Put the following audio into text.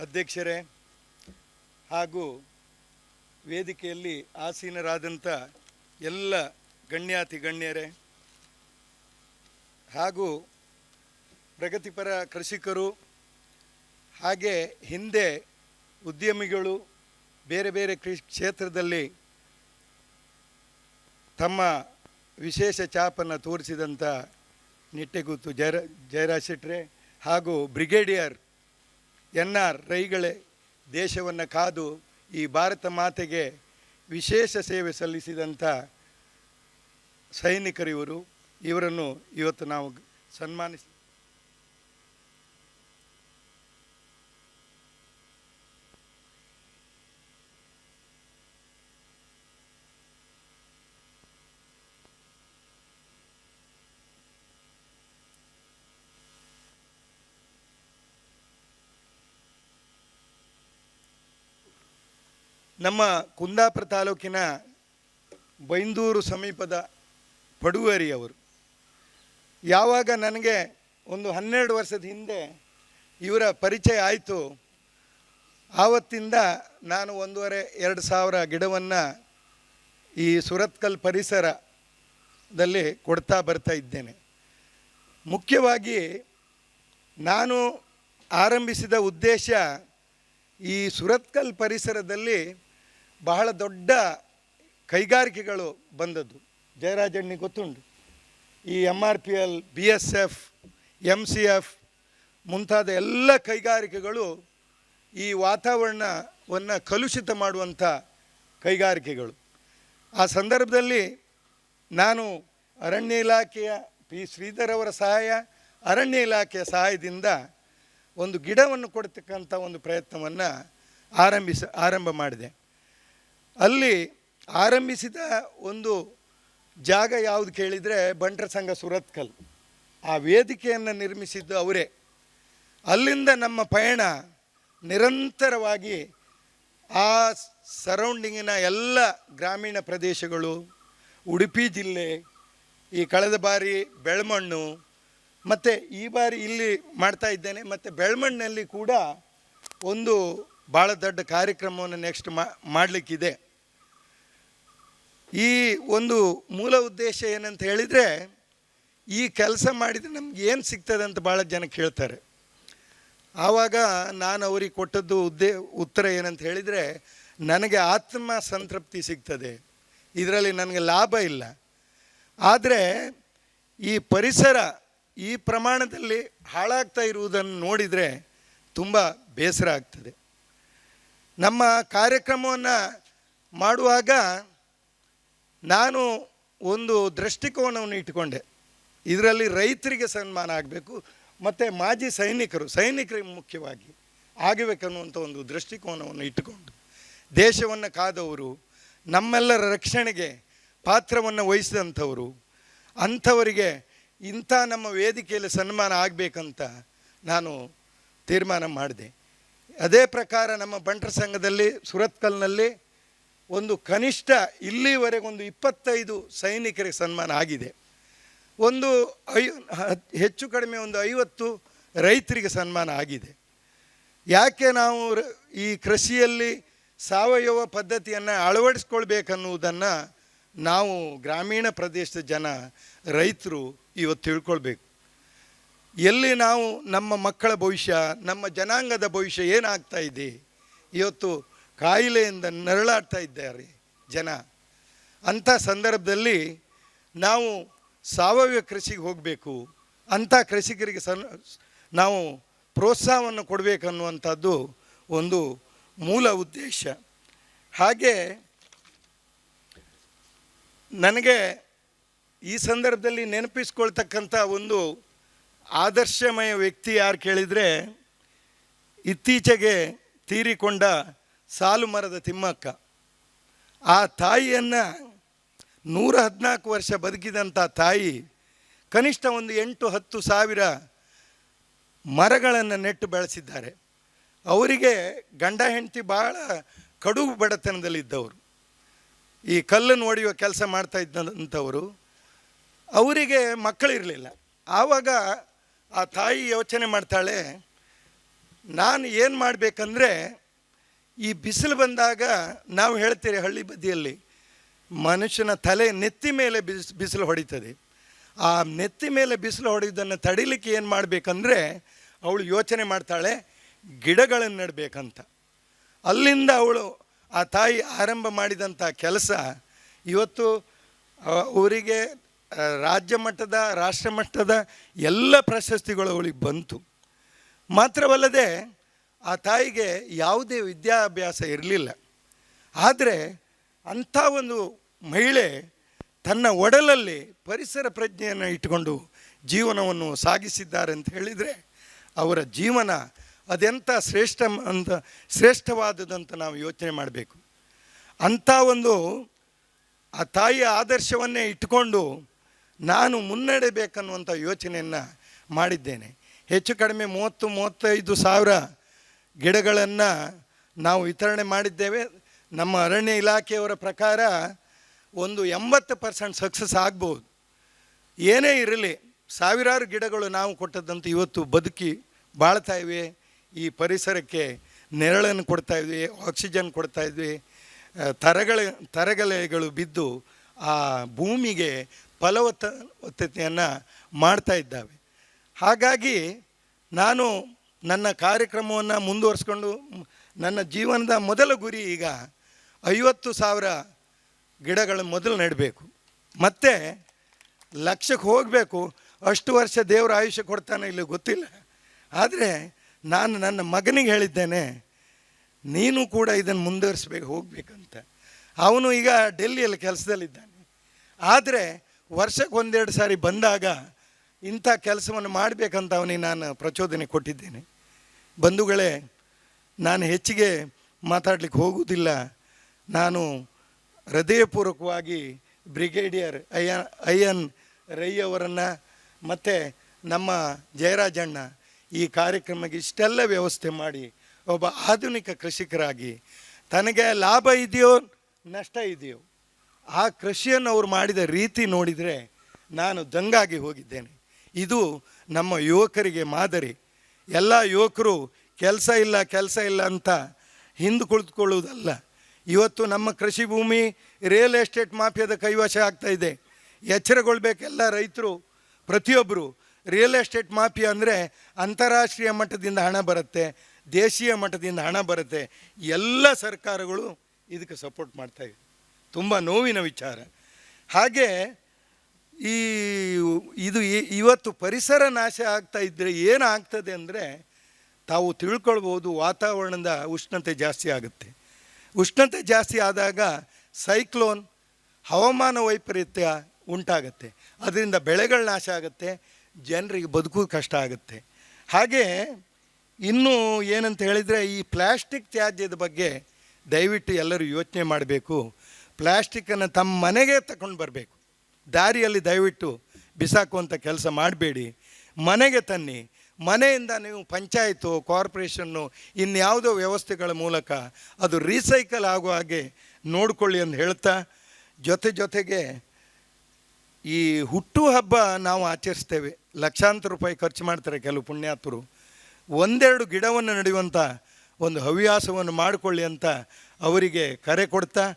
ಅಧ್ಯಕ್ಷರೇ ಹಾಗೂ ವೇದಿಕೆಯಲ್ಲಿ ಆಸೀನರಾದಂಥ ಎಲ್ಲ ಗಣ್ಯಾತಿ ಗಣ್ಯರೇ ಹಾಗೂ ಪ್ರಗತಿಪರ ಕೃಷಿಕರು ಹಾಗೆ ಹಿಂದೆ ಉದ್ಯಮಿಗಳು ಬೇರೆ ಬೇರೆ ಕೃಷಿ ಕ್ಷೇತ್ರದಲ್ಲಿ ತಮ್ಮ ವಿಶೇಷ ಚಾಪನ್ನು ತೋರಿಸಿದಂಥ ನಿಟ್ಟೆಗೂತು ಜಯರ ಜಯರಾಜ್ ಶೆಟ್ರೆ ಹಾಗೂ ಬ್ರಿಗೇಡಿಯರ್ ಎನ್ ಆರ್ ರೈಗಳೇ, ದೇಶವನ್ನು ಕಾದು ಈ ಭಾರತ ಮಾತೆಗೆ ವಿಶೇಷ ಸೇವೆ ಸಲ್ಲಿಸಿದಂಥ ಸೈನಿಕರಿವರು, ಇವರನ್ನು ಇವತ್ತು ನಾವು ಸನ್ಮಾನಿಸಿ ನಮ್ಮ ಕುಂದಾಪುರ ತಾಲೂಕಿನ ಬೈಂದೂರು ಸಮೀಪದ ಪಡುವರಿ ಅವರು ಯಾವಾಗ ನನಗೆ ಒಂದು ಹನ್ನೆರಡು ವರ್ಷದ ಹಿಂದೆ ಇವರ ಪರಿಚಯ ಆಯಿತು, ಆವತ್ತಿಂದ ನಾನು ಒಂದೂವರೆ, ಎರಡು ಸಾವಿರ ಗಿಡವನ್ನು ಈ ಸುರತ್ಕಲ್ ಪರಿಸರದಲ್ಲಿ ಕೊಡ್ತಾ ಬರ್ತಾ ಇದ್ದೇನೆ. ಮುಖ್ಯವಾಗಿ ನಾನು ಆರಂಭಿಸಿದ ಉದ್ದೇಶ ಈ ಸುರತ್ಕಲ್ ಪರಿಸರದಲ್ಲಿ ಬಹಳ ದೊಡ್ಡ ಕೈಗಾರಿಕೆಗಳು ಬಂದದ್ದು. ಜಯರಾಜಣ್ಣಿ ಗೊತ್ತುಂಟು. ಈ M R P L B S F M C F ಮುಂತಾದ ಎಲ್ಲ ಕೈಗಾರಿಕೆಗಳು ಈ ವಾತಾವರಣವನ್ನು ಕಲುಷಿತ ಮಾಡುವಂಥ ಕೈಗಾರಿಕೆಗಳು. ಆ ಸಂದರ್ಭದಲ್ಲಿ ನಾನು ಅರಣ್ಯ ಇಲಾಖೆಯ ಪಿ ಶ್ರೀಧರ್ ಅವರ ಸಹಾಯ, ಅರಣ್ಯ ಇಲಾಖೆಯ ಸಹಾಯದಿಂದ ಒಂದು ಗಿಡವನ್ನು ಕೊಡ್ತಕ್ಕಂಥ ಒಂದು ಪ್ರಯತ್ನವನ್ನು ಆರಂಭಿಸ, ಆರಂಭ ಮಾಡಿದೆ. ಅಲ್ಲಿ ಆರಂಭಿಸಿದ ಒಂದು ಜಾಗ ಯಾವುದು ಕೇಳಿದರೆ ಬಂಟರ ಸಂಘ ಸುರತ್ಕಲ್. ಆ ವೇದಿಕೆಯನ್ನು ನಿರ್ಮಿಸಿದ್ದು ಅವರೇ. ಅಲ್ಲಿಂದ ನಮ್ಮ ಪಯಣ ನಿರಂತರವಾಗಿ ಆ ಸರೌಂಡಿಂಗಿನ ಎಲ್ಲ ಗ್ರಾಮೀಣ ಪ್ರದೇಶಗಳು, ಉಡುಪಿ ಜಿಲ್ಲೆ, ಈ ಕಳೆದ ಬಾರಿ ಬೆಳ್ಮಣ್ಣು, ಮತ್ತು ಈ ಬಾರಿ ಇಲ್ಲಿ ಮಾಡ್ತಾ ಇದ್ದೇನೆ, ಮತ್ತು ಬೆಳ್ಮಣ್ಣಲ್ಲಿ ಕೂಡ ಒಂದು ಭಾಳ ದೊಡ್ಡ ಕಾರ್ಯಕ್ರಮವನ್ನು ನೆಕ್ಸ್ಟ್ ಮಾಡಲಿಕ್ಕಿದೆ. ಈ ಒಂದು ಮೂಲ ಉದ್ದೇಶ ಏನಂತ ಹೇಳಿದರೆ ಈ ಕೆಲಸ ಮಾಡಿದರೆ ನಮ್ಗೆ ಏನು ಸಿಗ್ತದೆ ಅಂತ ಭಾಳ ಜನ ಕೇಳ್ತಾರೆ. ಆವಾಗ ನಾನು ಅವ್ರಿಗೆ ಕೊಟ್ಟದ್ದು ಉದ್ದೇ ಉತ್ತರ ಏನಂತ ಹೇಳಿದರೆ ನನಗೆ ಆತ್ಮ ಸಂತೃಪ್ತಿ ಸಿಗ್ತದೆ. ಇದರಲ್ಲಿ ನನಗೆ ಲಾಭ ಇಲ್ಲ. ಆದರೆ ಈ ಪರಿಸರ ಈ ಪ್ರಮಾಣದಲ್ಲಿ ಹಾಳಾಗ್ತಾ ಇರುವುದನ್ನು ನೋಡಿದರೆ ತುಂಬ ಬೇಸರ ಆಗ್ತದೆ. ನಮ್ಮ ಕಾರ್ಯಕ್ರಮವನ್ನು ಮಾಡುವಾಗ ನಾನು ಒಂದು ದೃಷ್ಟಿಕೋನವನ್ನು ಇಟ್ಟುಕೊಂಡೆ. ಇದರಲ್ಲಿ ರೈತರಿಗೆ ಸನ್ಮಾನ ಆಗಬೇಕು, ಮತ್ತು ಮಾಜಿ ಸೈನಿಕರು, ಸೈನಿಕರಿಗೆ ಮುಖ್ಯವಾಗಿ ಆಗಬೇಕನ್ನುವಂಥ ಒಂದು ದೃಷ್ಟಿಕೋನವನ್ನು ಇಟ್ಟುಕೊಂಡು, ದೇಶವನ್ನು ಕಾದವರು, ನಮ್ಮೆಲ್ಲರ ರಕ್ಷಣೆಗೆ ಪಾತ್ರವನ್ನು ವಹಿಸಿದಂಥವರು, ಅಂಥವರಿಗೆ ಇಂಥ ನಮ್ಮ ವೇದಿಕೆಯಲ್ಲಿ ಸನ್ಮಾನ ಆಗಬೇಕಂತ ನಾನು ತೀರ್ಮಾನ ಮಾಡಿದೆ. ಅದೇ ಪ್ರಕಾರ ನಮ್ಮ ಬಂಟರ ಸಂಘದಲ್ಲಿ, ಸುರತ್ಕಲ್ನಲ್ಲಿ ಒಂದು ಕನಿಷ್ಠ ಇಲ್ಲಿವರೆಗೆ ಒಂದು ಇಪ್ಪತ್ತೈದು ಸೈನಿಕರಿಗೆ ಸನ್ಮಾನ ಆಗಿದೆ. ಒಂದು ಐ, ಹೆಚ್ಚು ಕಡಿಮೆ ಒಂದು ಐವತ್ತು ರೈತರಿಗೆ ಸನ್ಮಾನ ಆಗಿದೆ. ಯಾಕೆ ನಾವು ಈ ಕೃಷಿಯಲ್ಲಿ ಸಾವಯವ ಪದ್ಧತಿಯನ್ನು ಅಳವಡಿಸ್ಕೊಳ್ಬೇಕನ್ನುವುದನ್ನು ನಾವು ಗ್ರಾಮೀಣ ಪ್ರದೇಶದ ಜನ ರೈತರು ಇವತ್ತು ತಿಳ್ಕೊಳ್ಬೇಕು. ಎಲ್ಲಿ ನಾವು ನಮ್ಮ ಮಕ್ಕಳ ಭವಿಷ್ಯ, ನಮ್ಮ ಜನಾಂಗದ ಭವಿಷ್ಯ ಏನಾಗ್ತಾ ಇದೆ? ಇವತ್ತು ಕಾಯಿಲೆಯಿಂದ ನರಳಾಡ್ತಾ ಇದ್ದಾರೆ ಜನ. ಅಂಥ ಸಂದರ್ಭದಲ್ಲಿ ನಾವು ಸಾವಯವ ಕೃಷಿಗೆ ಹೋಗಬೇಕು. ಅಂಥ ಕೃಷಿಕರಿಗೆ ಸನ್, ನಾವು ಪ್ರೋತ್ಸಾಹವನ್ನು ಕೊಡಬೇಕನ್ನುವಂಥದ್ದು ಒಂದು ಮೂಲ ಉದ್ದೇಶ. ಹಾಗೆ ನನಗೆ ಈ ಸಂದರ್ಭದಲ್ಲಿ ನೆನಪಿಸ್ಕೊಳ್ತಕ್ಕಂಥ ಒಂದು ಆದರ್ಶಮಯ ವ್ಯಕ್ತಿ ಯಾರು ಕೇಳಿದರೆ, ಇತ್ತೀಚೆಗೆ ತೀರಿಕೊಂಡ ಸಾಲು ಮರದ ತಿಮ್ಮಕ್ಕ. ಆ ತಾಯಿಯನ್ನು ನೂರ ಹದಿನಾಲ್ಕು ವರ್ಷ ಬದುಕಿದಂಥ ತಾಯಿ ಕನಿಷ್ಠ ಒಂದು ಎಂಟು ಹತ್ತು ಸಾವಿರ ಮರಗಳನ್ನು ನೆಟ್ಟು ಬೆಳೆಸಿದ್ದಾರೆ. ಅವರಿಗೆ ಗಂಡ ಹೆಂಡತಿ ಭಾಳ ಕಡುಬು ಬಡತನದಲ್ಲಿದ್ದವರು. ಈ ಕಲ್ಲನ್ನು ಒಡೆಯುವ ಕೆಲಸ ಮಾಡ್ತಾ ಇದ್ದಂಥವರು ಅವರಿಗೆ ಮಕ್ಕಳಿರಲಿಲ್ಲ. ಆವಾಗ ಆ ತಾಯಿ ಯೋಚನೆ ಮಾಡ್ತಾಳೆ, ನಾನು ಏನು ಮಾಡಬೇಕಂದ್ರೆ ಈ ಬಿಸಿಲು ಬಂದಾಗ ನಾವು ಹೇಳ್ತೀರಿ ಹಳ್ಳಿ ಬದಿಯಲ್ಲಿ, ಮನುಷ್ಯನ ತಲೆ ನೆತ್ತಿ ಮೇಲೆ ಬಿಸಿ, ಬಿಸಿಲು ಹೊಡಿತದೆ. ಆ ನೆತ್ತಿ ಮೇಲೆ ಬಿಸಿಲು ಹೊಡೆಯೋದನ್ನು ತಡಿಲಿಕ್ಕೆ ಏನು ಮಾಡಬೇಕಂದ್ರೆ, ಅವಳು ಯೋಚನೆ ಮಾಡ್ತಾಳೆ ಗಿಡಗಳನ್ನು ನೆಡಬೇಕಂತ. ಅಲ್ಲಿಂದ ಅವಳು, ಆ ತಾಯಿ ಆರಂಭ ಮಾಡಿದಂಥ ಕೆಲಸ, ಇವತ್ತು ಅವರಿಗೆ ರಾಜ್ಯ ಮಟ್ಟದ, ರಾಷ್ಟ್ರ ಮಟ್ಟದ ಎಲ್ಲ ಪ್ರಶಸ್ತಿಗಳು ಅವಳಿಗೆ ಬಂತು. ಮಾತ್ರವಲ್ಲದೆ ಆ ತಾಯಿಗೆ ಯಾವುದೇ ವಿದ್ಯಾಭ್ಯಾಸ ಇರಲಿಲ್ಲ. ಆದರೆ ಅಂಥ ಒಂದು ಮಹಿಳೆ ತನ್ನ ಒಡಲಲ್ಲಿ ಪರಿಸರ ಪ್ರಜ್ಞೆಯನ್ನು ಇಟ್ಟುಕೊಂಡು ಜೀವನವನ್ನು ಸಾಗಿಸಿದ್ದಾರೆ ಅಂತ ಹೇಳಿದರೆ ಅವರ ಜೀವನ ಅದೆಂಥ ಶ್ರೇಷ್ಠ ಅಂತ ಶ್ರೇಷ್ಠವಾದದಂತ ನಾವು ಯೋಚನೆ ಮಾಡಬೇಕು. ಅಂಥ ಒಂದು ಆ ತಾಯಿಯ ಆದರ್ಶವನ್ನೇ ಇಟ್ಟುಕೊಂಡು ನಾನು ಮುನ್ನಡೆಬೇಕನ್ನುವಂಥ ಯೋಚನೆಯನ್ನು ಮಾಡಿದ್ದೇನೆ. ಹೆಚ್ಚು ಕಡಿಮೆ ಮೂವತ್ತು, ಮೂವತ್ತೈದು ಸಾವಿರ ಗಿಡಗಳನ್ನು ನಾವು ವಿತರಣೆ ಮಾಡಿದ್ದೇವೆ. ನಮ್ಮ ಅರಣ್ಯ ಇಲಾಖೆಯವರ ಪ್ರಕಾರ ಒಂದು ಎಂಬತ್ತು ಪರ್ಸೆಂಟ್ ಸಕ್ಸಸ್ ಆಗ್ಬೋದು. ಏನೇ ಇರಲಿ, ಸಾವಿರಾರು ಗಿಡಗಳು ನಾವು ಕೊಟ್ಟದ್ದಂತ ಇವತ್ತು ಬದುಕಿ ಬಾಳ್ತಾ ಇವೆ. ಈ ಪರಿಸರಕ್ಕೆ ನೆರಳನ್ನು ಕೊಡ್ತಾ ಇದ್ವಿ ಆಕ್ಸಿಜನ್ ಕೊಡ್ತಾ ಇದ್ವಿ ತರಗಳ, ತರಗಲೆಗಳು ಬಿದ್ದು ಆ ಭೂಮಿಗೆ ಫಲವತ್ತತೆಯನ್ನು ಮಾಡ್ತಾ ಇದ್ದಾವೆ. ಹಾಗಾಗಿ ನಾನು ನನ್ನ ಕಾರ್ಯಕ್ರಮವನ್ನು ಮುಂದುವರಿಸ್ಕೊಂಡು ನನ್ನ ಜೀವನದ ಮೊದಲ ಗುರಿ ಈಗ ಐವತ್ತು ಸಾವಿರ ಗಿಡಗಳ ಮೊದಲು ನೆಡಬೇಕು. ಮತ್ತು ಲಕ್ಷಕ್ಕೆ ಹೋಗಬೇಕು. ಅಷ್ಟು ವರ್ಷ ದೇವರ ಆಯುಷ್ಯ ಕೊಡ್ತಾನೆ ಇಲ್ಲಿ ಗೊತ್ತಿಲ್ಲ. ಆದರೆ ನಾನು ನನ್ನ ಮಗನಿಗೆ ಹೇಳಿದ್ದೇನೆ, ನೀನು ಕೂಡ ಇದನ್ನು ಮುಂದುವರಿಸ್ಬೇಕು, ಹೋಗಬೇಕಂತ. ಅವನು ಈಗ ಡೆಲ್ಲಿಯಲ್ಲಿ ಕೆಲಸದಲ್ಲಿದ್ದಾನೆ. ಆದರೆ ವರ್ಷಕ್ಕೆ ಒಂದೆರಡು ಸಾರಿ ಬಂದಾಗ ಇಂಥ ಕೆಲಸವನ್ನು ಮಾಡಬೇಕಂತ ಅವನಿಗೆ ನಾನು ಪ್ರಚೋದನೆ ಕೊಟ್ಟಿದ್ದೇನೆ. ಬಂಧುಗಳೇ, ನಾನು ಹೆಚ್ಚಿಗೆ ಮಾತಾಡಲಿಕ್ಕೆ ಹೋಗುವುದಿಲ್ಲ. ನಾನು ಹೃದಯಪೂರ್ವಕವಾಗಿ ಬ್ರಿಗೇಡಿಯರ್ ಅಯ್ಯ, ಅಯ್ಯನ್ ರೈ ಅವರನ್ನು ಮತ್ತು ನಮ್ಮ ಜಯರಾಜಣ್ಣ ಈ ಕಾರ್ಯಕ್ರಮಕ್ಕೆ ಇಷ್ಟೆಲ್ಲ ವ್ಯವಸ್ಥೆ ಮಾಡಿ ಒಬ್ಬ ಆಧುನಿಕ ಕೃಷಿಕರಾಗಿ. ತನಗೆ ಲಾಭ ಇದೆಯೋ ನಷ್ಟ ಇದೆಯೋ, ಆ ಕೃಷಿಯನ್ನು ಅವರು ಮಾಡಿದ ರೀತಿ ನೋಡಿದರೆ ನಾನು ದಂಗಾಗಿ ಹೋಗಿದ್ದೇನೆ. ಇದು ನಮ್ಮ ಯುವಕರಿಗೆ ಮಾದರಿ. ಎಲ್ಲ ಯುವಕರು ಕೆಲಸ ಇಲ್ಲ ಕೆಲಸ ಇಲ್ಲ ಅಂತ ಹಿಂದೆ ಕುಳಿತುಕೊಳ್ಳುವುದಲ್ಲ ಇವತ್ತು ನಮ್ಮ ಕೃಷಿ ಭೂಮಿ ರಿಯಲ್ ಎಸ್ಟೇಟ್ ಮಾಫಿಯಾದ ಕೈವಶ ಆಗ್ತಾ ಇದೆ. ಎಚ್ಚರಗೊಳ್ಬೇಕೆಲ್ಲ ರೈತರು. ಪ್ರತಿಯೊಬ್ಬರು ರಿಯಲ್ ಎಸ್ಟೇಟ್ ಮಾಫಿಯಾ ಅಂದರೆ ಅಂತಾರಾಷ್ಟ್ರೀಯ ಮಟ್ಟದಿಂದ ಹಣ ಬರುತ್ತೆ, ದೇಶೀಯ ಮಟ್ಟದಿಂದ ಹಣ ಬರುತ್ತೆ. ಎಲ್ಲ ಸರ್ಕಾರಗಳು ಇದಕ್ಕೆ ಸಪೋರ್ಟ್ ಮಾಡ್ತಾ ಇವೆ. ತುಂಬ ನೋವಿನ ವಿಚಾರ. ಹಾಗೆ ಈ ಇದು ಇವತ್ತು ಪರಿಸರ ನಾಶ ಆಗ್ತಾ ಇದ್ದರೆ ಏನಾಗ್ತದೆ ಅಂದರೆ ತಾವು ತಿಳ್ಕೊಳ್ಬೋದು ವಾತಾವರಣದ ಉಷ್ಣತೆ ಜಾಸ್ತಿ ಆಗುತ್ತೆ. ಉಷ್ಣತೆ ಜಾಸ್ತಿ ಆದಾಗ ಸೈಕ್ಲೋನ್ ಹವಾಮಾನ ವೈಪರೀತ್ಯ ಉಂಟಾಗತ್ತೆ. ಅದರಿಂದ ಬೆಳೆಗಳ ನಾಶ ಆಗುತ್ತೆ, ಜನರಿಗೆ ಬದುಕು ಕಷ್ಟ ಆಗುತ್ತೆ. ಹಾಗೆ ಇನ್ನೂ ಏನಂತ ಹೇಳಿದರೆ ಈ ಪ್ಲ್ಯಾಸ್ಟಿಕ್ ತ್ಯಾಜ್ಯದ ಬಗ್ಗೆ ದಯವಿಟ್ಟು ಎಲ್ಲರೂ ಯೋಚನೆ ಮಾಡಬೇಕು. ಪ್ಲ್ಯಾಸ್ಟಿಕ್ಕನ್ನು ತಮ್ಮ ಮನೆಗೆ ತಗೊಂಡು ಬರಬೇಕು. ದಾರಿಯಲ್ಲಿ ದಯವಿಟ್ಟು ಬಿಸಾಕುವಂಥ ಕೆಲಸ ಮಾಡಬೇಡಿ. ಮನೆಗೆ ತನ್ನಿ. ಮನೆಯಿಂದ ನೀವು ಪಂಚಾಯತು, ಕಾರ್ಪೊರೇಷನ್ನು, ಇನ್ಯಾವುದೋ ವ್ಯವಸ್ಥೆಗಳ ಮೂಲಕ ಅದು ರೀಸೈಕಲ್ ಆಗುವ ಹಾಗೆ ನೋಡಿಕೊಳ್ಳಿ ಅಂತ ಹೇಳ್ತಾ, ಜೊತೆ ಜೊತೆಗೆ ಈ ಹುಟ್ಟು ಹಬ್ಬ ನಾವು ಆಚರಿಸ್ತೇವೆ. ಲಕ್ಷಾಂತರ ರೂಪಾಯಿ ಖರ್ಚು ಮಾಡ್ತಾರೆ ಕೆಲವು ಪುಣ್ಯಾತ್ಮರು. ಒಂದೆರಡು ಗಿಡವನ್ನು ನಡೆಯುವಂಥ ಒಂದು ಹವ್ಯಾಸವನ್ನು ಮಾಡಿಕೊಳ್ಳಿ ಅಂತ ಅವರಿಗೆ ಕರೆ ಕೊಡ್ತಾ